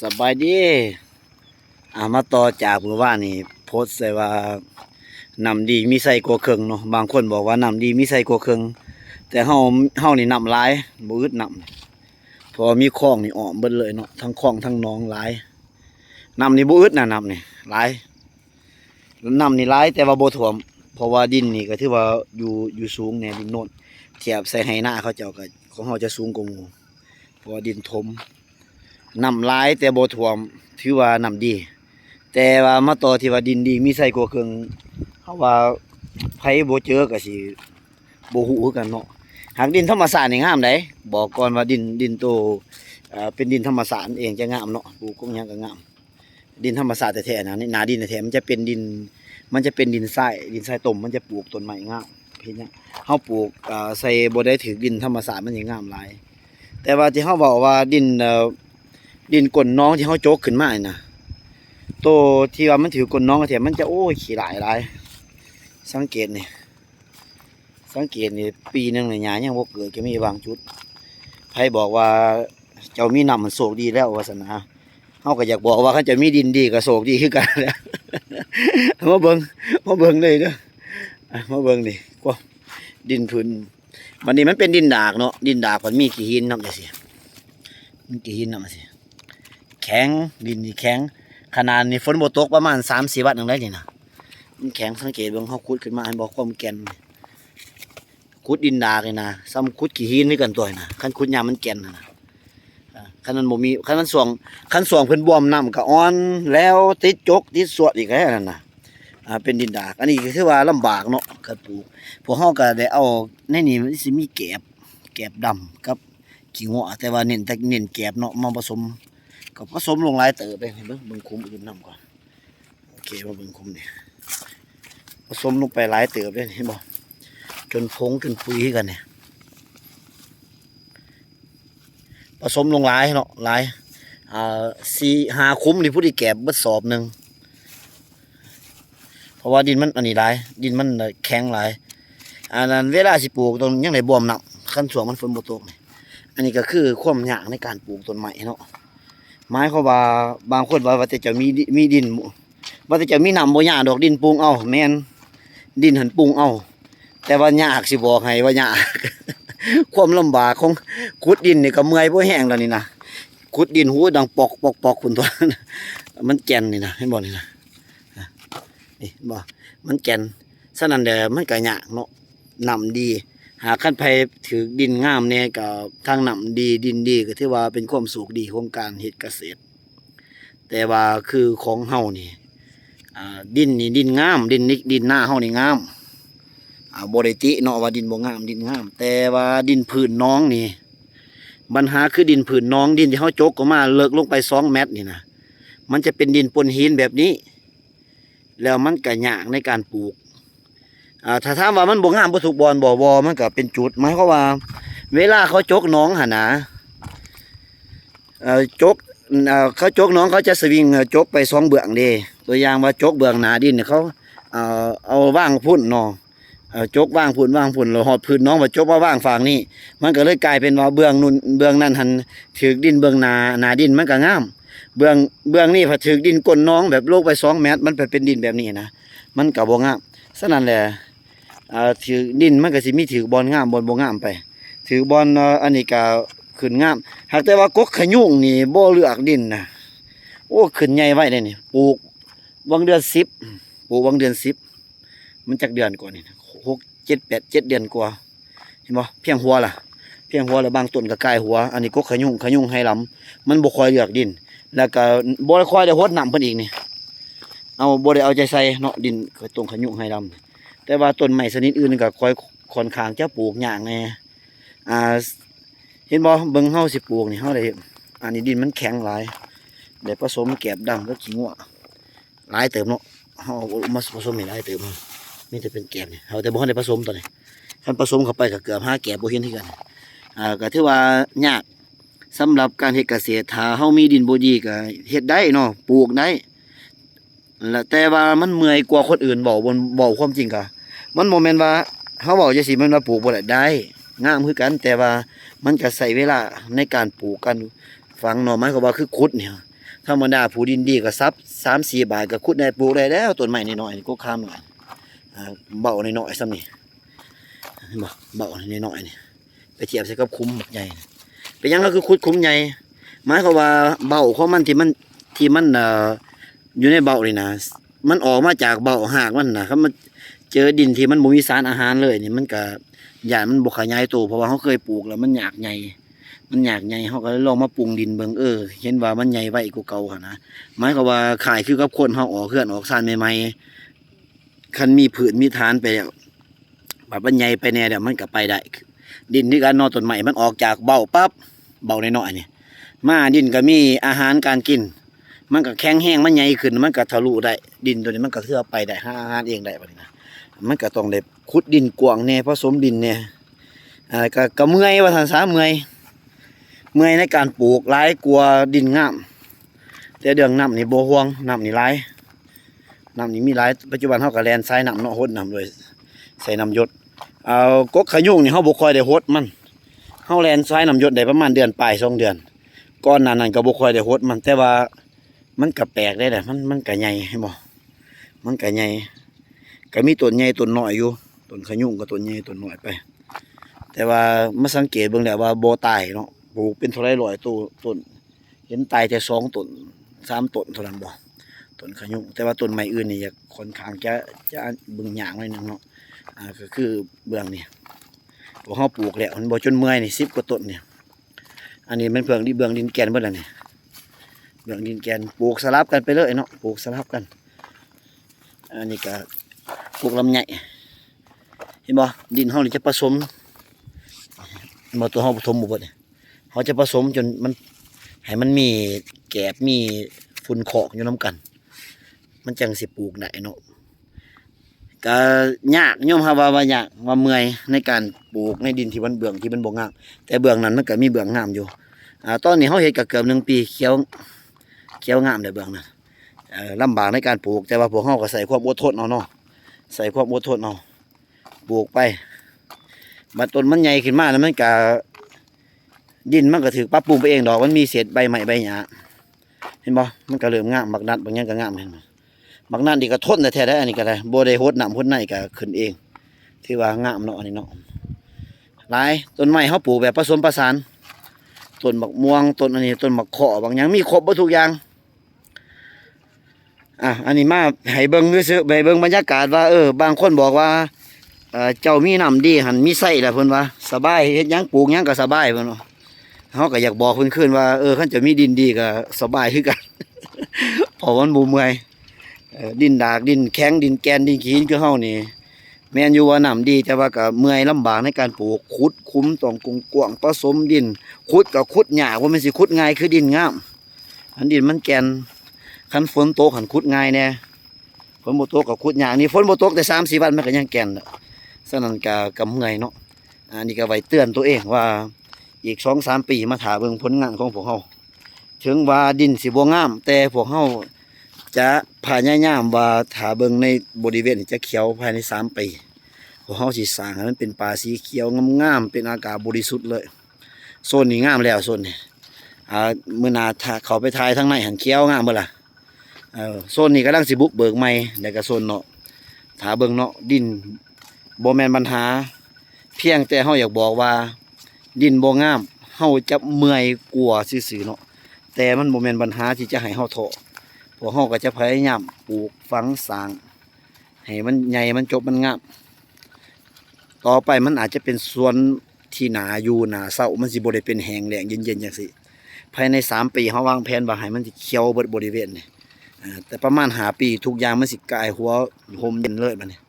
สบายดีอามาต่อจากเมื่อวานี่โพสต์ใส่ว่านำดีมีใส่กว่าเครื่องเนาะบางคนบอกว่านำดีมีใส่กว่าเครื่องแต่เฮาเฮานี่นำหลายบ่อึดนำพอมีคลองนี่ออมเบิดเลยเนาะทั้งคลองทั้งหนองหลายนำนี่บ่อึดนะนำนี่หลายนำนี่หลายแต่ว่าโบ่ท่วมเพราะว่าดินนี่ก็ถือว่าอยู่อยู่สูงแน่ดินโน่นเทียบใส่ไหหน้าเขาเจ้าก็ของเฮาจะสูงกว่าหมูเพราะดินถม น้ำลายแต่บ่ท่วม ถือว่าน้ำดี แต่ว่ามาต่อที่ว่าดินดีมีใส่กว่าเครื่องเฮาว่าไผบ่เจอก็สิบ่ฮู้กันเนาะหากดินธรรมชาตินี่งามไดบอกก่อนว่าดินดินโตเป็นดินธรรมชาติเองจะงามเนาะปลูกก็ยังก็งาม ดินธรรมชาติแท้ๆนะนี่นาดินแท้ๆมันจะเป็นดิน มันจะเป็นดินทรายดินทรายต้มมันจะปลูกต้นไม้งามเห็นยังเฮาปลูกใส่บ่ได้ถึกดินธรรมชาติมันสิงามหลายแต่ว่าที่เฮาบอกว่าดินเอ่อ ดินก้นน้องที่เขาโจกขึ้นมานี่นะโตวที่ว่ามันถือก้นน้องก็แถมมันจะโอ้ยขี้หลายหลายสังเกตนี่สังเกตนี่ปีหนึงเนี่ยหญ้ายังบ่เกิดก็มีบางจุดไผบอกว่าเจ้ามีน้ำมันโศกดีแล้ววาสนาเฮาก็อยากบอกว่าเขาจะมีดินดีก็โศกดีคือกันแล้วมาเบิ่งมาเบิ่งเลยเด้ออะมาเบิ่งนี่กว่าดินพื้นวันนี้มันเป็นดินดากเนาะดินดากมันมีกี่หินนาะจังซี่มันกี่หินนาะมาสิ แข็งดินนี่แข็ง ขนาดนี้ฝนบ่ตกประมาณสามสี่วันหนึ่งได้นี่นะมันแข็งสังเกตเบิ่งเขาขุดขึ้นมาให้บอกความแก่นขุดดินดาเลยนะซ้ำขุดขี้หินนี่กันตัวนะคันขุดยามมันแก่นนะขันมันบ่มีคันมันส่วงคันส่วงเพิ่นบวมน้ำก็อ่อน แล้วติดจกติดสวดอีกแล้วนั่นน่ะอ่าเป็นดินดาก อันนี้ก็คือว่าลำบากเนาะการปลูกพวกเฮาก็ได้เอาในนี้มันสิมีแกบแกบดำกับขี้งัวแต่ว่าเน้นแต่เน้นแกบเนาะมาผสม ก็ผสมลงลายเติบไปเห็นเบิ่งเบิ่งคุ้มอื่นนํก่อนโอเคมาเบิ่งคุ้มเนี่ยผสมลงไปหลายเติบเลยเห็นบ่จนพงจนปุ๋ยกันเนี่ยผสมลงหลายเนาะหลายอ่าสี่ห้าคุ้มนี่ผู้ที่แก็บเบิดสอบหนึ่งเพราะว่าดินมันอันนี้หลายดินมันแข็งหลายอันนั้นเวลาสิปลูกต้องยังได้บวมหนักขั้นส่วนมันฝนบ่ตกนี่อันนี้ก็คือความยากในการปลูกต้นไม้เนาะ หมายควาว่าบางคนว่าว่าแต่จะมีมีดินบ่ว่าแต่จะมีน้ำบ่ยากดอกดินปรุงเอาแม่นดินหันปรุงเอา แต่ว่ายากสิบอกให้ว่ายากความลำบากของขุดดินนี่ก็เมื่อยบ่แห้งแล้วนี่นะขุดดินหูดังปอกปอกปอกคุณตัวมันแก่นนี่นะเห็นบ่นี่นะนี่บ่มันแก่นฉะนั้นเด้อมันก็ยากเนาะน้ำดี หากขั้นไปถือดินงามเนี่ยก็ทางน้ำดีดินดีก็ถือว่าเป็นความสุขดีของการเฮ็ดเกษตร แต่ว่าคือของเฮานี่ดินนี่ดินงาม ดินนี่ดินหน้าเฮานี่งามบ่ได้ติเนาะว่าดินบ่งามดินงาม แต่ว่าดินพื้นน้องนี่ปัญหาคือดินพื้นน้องดินที่เฮาจกออกมาเลิกลงไป2เมตรนี่นะมันจะเป็นดินปนหินแบบนี้ แล้วมันก็ยากในการปลูก อ่าถ้าถามว่ามันบ่งามบ่ถูกบอลบ่บ่มันก็เป็นจุดหมายความว่า เวลาเขาจกน้องหันนะเอ่อจกเอ่อเขาจกน้องเขาจะสวิงจกไปสองเบื้องเด้ตัวอย่างว่าจกเบื้องหนาดินเนี่ยเขาเอ่อเอาว่างพุ่นนาะเอ่อจกว่างพุ่นว่างพุ่นแล้วหอดพื้นน้องมาจกมาว่างฝั่งนี้มันก็เลยกลายเป็นว่าเบื้องนู่นเบื้องนั้นหันถือดินเบื้องหนาหนาดินมันก็งามเบื้องเบื้องนี้พอถือดินก้นน้องแบบโลกไปสองเมตรมันเป็นดินแบบนี้นะมันก็บ่งามฉะนั้นแหละ อ่าถือดินมันก็สิมีถือบอลงามบอลบ่งามไป ถือบอลอันนี้ก็ขึ้นงาม หากแต่ว่ากกขยุงนี่บ่เลือกดินนะโอ้ขึ้นใหญ่ไว้เลยนี่ปลูกวังเดือนสิบปลูกวังเดือนสิบมันจักเดือนกว่านี่หกเจ็ดแปดเจ็ดเดือนกว่าเห็นบ่เพียงหัวล่ะ เพียงหัวแล้วบางต้นก็กลายหัว อันนี้กกขยุงขยุงให้ลำมันบ่ค่อยเลือกดิน แล้วก็บ่ค่อยได้รดน้ำเพิ่นอีกนี่เอาบ่ได้เอาใจใส่เนาะดินตรงขยุงให้ลำ แต่ว่าต้นไม้ชนิดอื่นก็คอยค่อนข้างจะปลูกยากแน่อ่าเห็นบ่เบิ่งเฮาสิปลูกนี่เฮาได้อันนี้ดินมันแข็งหลายได้ผสมแกบดำกับขี้งัวหลายเติมเนาะเฮาเอามาผสมให้หลายเติมมีแต่เป็นแกบนี่เฮาแต่บ่ทันได้ผสมตัวนี้คันผสมเข้าไปก็เกือบ5แกบบ่เห็นคือกันอ่าก็ถือว่ายากสำหรับการเฮ็ดเกษตรถ้าเฮามีดินบ่ดีก็เฮ็ดได้เนาะปลูกได้ แล้วแต่ว่ามันเมื่อยกว่าคนอื่นบอกบนบอกความจริงกะมันโมเมนว่าเขาบอกจะสิมันว่าปลูกบ่ได้ได้งามคือกัน แต่ว่ามันก็ใส่เวลาในการปลูกกันฟังหน่อไม้ก็ว่าคือขุดเนี่ยธรรมดาผู้ดินดีก็ซับ3-4บาทก็ขุดได้ปลูกได้แล้วต้นไม้น้อยก็ข้ามหน่อยอ่าเบาน้อยซ้ำนี่เบ่เบาน้อยนี่ไปเทียบใส่กับคุ้มบักใหญ่นี่เป็นหยังก็คือขุดคุ้มใหญ่หมายความว่าเบาของมันที่มันที่มันเอ่อ อยู่ในเบานี่นะ มันออกมาจากเบาหากมันนะครับมันเจอดินที่มันบ่มีสารอาหารเลยนี่มันก็ยานมันบ่ขยายตัวเพราะว่าเขาเคยปลูกแล้วมันอยากใหญ่มันอยากใหญ่เขาก็เลยลองมาปรุงดินเบิงเออ เห็นว่ามันใหญ่ไว้กว่าเก่าค่ะนะหมายความว่าขายคือกับคนเขาออกเคลื่อนออกซานใหม่ๆคันมีผืนมีฐานไปแล้วบัดมันใหญ่ไปแน่เดี๋ยวมันก็ไปได้ ดินที่การนอนต้นใหม่มันออกจากเบาปั๊บเบาน้อยๆนี่มาดินก็มีอาหารการกิน มันก็แข็งแห้งมันใหญ่ขึ้น มันก็ทะลุได้ ดินตัวนี้มันก็เทื่อไปได้หาอาหารเองได้บัดนี้นะมันก็ต้องได้ขุดดินกวางแน่ผสมดินแน่อ่าก็ก็เมื่อยว่าทานซาเมื่อยเมื่อยในการปลูกหลายกลัวดินงามแต่เดืองน้ำนี่โบห่วงน้ำนี่หลายน้ำนี่มีหลายปัจจุบันเฮาก็แลนทรายน้ำเนาะฮดน้ำด้วยใส่น้ำยศเอากกขยุ่งนี่เฮาบ่ค่อยได้ฮดมันเฮาแลนทรายน้ำยศได้ประมาณเดือนปลายสองเดือนก่อนหน้านั้นก็บ่ค่อยได้ฮดมันแต่ว่า มันก็แปลกได้แหละมันมันก็ใหญ่ให้บ่มันก็ใหญ่ก็มีต้นใหญ่ต้นน้อยอยู่ต้นขยุ่งก็ต้นใหญ่ต้นน้อยไป แต่ว่ามาสังเกตเบิ่งแล้วว่าโบตายเนาะปลูกเป็นเท่าไรร้อยต้นต้น เห็นตายแต่สองต้นสามต้นเท่านั้นบ่ต้นขยุ่งแต่ว่าต้นไม้อื่นนี่จะค่อนข้างจะจะเบิ่งหยางหน่อยนึงเนาะอ่าก็คือเบื้องนี่พวกเฮาปลูกแล้วมันบ่จนเมื่อยนี่10กว่าต้นเนี่ยอันนี้มันเบื้องที่เบื้องดินแกนเบิดแล้วนี่ เบื้องดินแกนปลูกสลับกันไปเลยเนาะปลูกสลับกัน อันนี้ก็ปลูกลำไยเห็นบ่ดินเฮานี่จะผสมบ่ตัวเฮาผสมบ่เบิดนี่เขาจะผสมจนมันให้มันมีแกบมีฝุ่นขอกอยู่น้ำกัน มันจังสิปลูกได้เนาะก็ยากโยมครับว่าว่ายากว่าเมื่อยในการปลูกในดินที่มันเบื้องที่มันบ่งาม แต่เบื้องนั้นมันก็มีเบื้องงามอยู่อ่าตอนนี้เขาเฮ็ดก็เกือบหนึ่งปีเขียว เขียวงามเลยเบื้องนั้นลำบากในการปลูกแต่ว่าพวกเขาก็ใส่ความอดทนเอาเนาะใส่ความอดทนเอาปลูกไปบัดต้นมันใหญ่ขึ้นมาแล้วมันก็ดินมันก็ถือปรับปรุงไปเองดอกมันมีเศษใบไม้ใบหญ้าเห็นบ่มันก็เริ่มงามบักนัดบางอย่างก็งามเห็นบ่บักนัดนี่ก็ทนแต่แท้ได้อันนี้ก็ได้โบได้โหดน้ำโหดในก็ขึ้นเองถือว่างามเนาะอันนี้เนาะหลายต้นไม้เฮาปลูกแบบผสมผสานต้นบักม่วงต้นอันนี้ต้นบักขอบางอย่างมีครบบ่ทุกอย่าง อะอันนี้มาให้เบิ่งซื่อไปเบิ่งบรรยากาศว่าเออบางคนบอกว่าเออเจ้ามีน้ำดีหันมีไส้แหละเพิ่อนว่าสบายเฮ็ดยังปลูกยังก็สบายเพิ่อนว่าเขาก็อยากบอกเพื่อนๆว่าเออขั้นจะมีดินดีก็สบายคือกันพราะมันบูเมื่อยเออดินดากดินแข็งดินแกนดินขีนคือเฮานี่แม่นอยู่ว่าน้ำดีแต่ว่าก็เมื่อยลำบากในการปลูกขุดคุ้มต้องกงกวางผสมดินขุดก็ขุดหยากว่ามันสิขุดง่ายคือดินงามอันดินมันแกน คันฝนโตกหันขุดง่ายแน่ฝนโบ่ตกก็ขุดยากนี่ฝนโบ่ตกแต่3-4วันมันก็ยังแก่นแล้วฉะนั้นก็ก็เมื่อยเนาะอันนี้ก็ไว้เตือนตัวเองว่าอีกสองสามปีมาถาเบิ่งผลงานของพวกเฮาถึงว่าดินสิบ่งาม แต่พวกเฮาจะพยายามว่าถาเบิ่งในบริเวณจะเขียวภายในสามปีพวกเฮาสิสร้างให้นเป็นป่าสีเขียวงามๆเป็นอากาศบริสุทธิ์เลยโซนนี้งามแล้วโซนนี้อ่ามื้อนาถ้าเขาไปถ่ายทางในหันเขียวงามเบ่อล่ะ เออโซนนี้กำลังสิบุกเบิกใหม่แล้วก็โซนเนาะถาเบิงเนาะดินบ่แมนปัญหา เพียงแต่เฮาอยากบอกว่า ดินบ่งามเฮาจะเมื่อยกลัวซื่อๆเนาะแต่มันบ่แมนปัญหาที่จะให้เฮาท้อพวกเฮาก็จะพยายามปลูกฝังสร้างให้มันใหญ่มันจบมันงามต่อไปมันอาจจะเป็นสวนที่หนาอยู่หนาเศร้ามันสิบ่ได้เป็นแหงแหลงเย็นๆจังซี่ภายในสามปีเฮาวางแผนว่าให้มันสิเขียวเบิดบริเวณเนี่อ่า แต่ประมาณหาปีทุกอย่างมันสิกลายหัวห่มเย็นเลยมันเนี่ย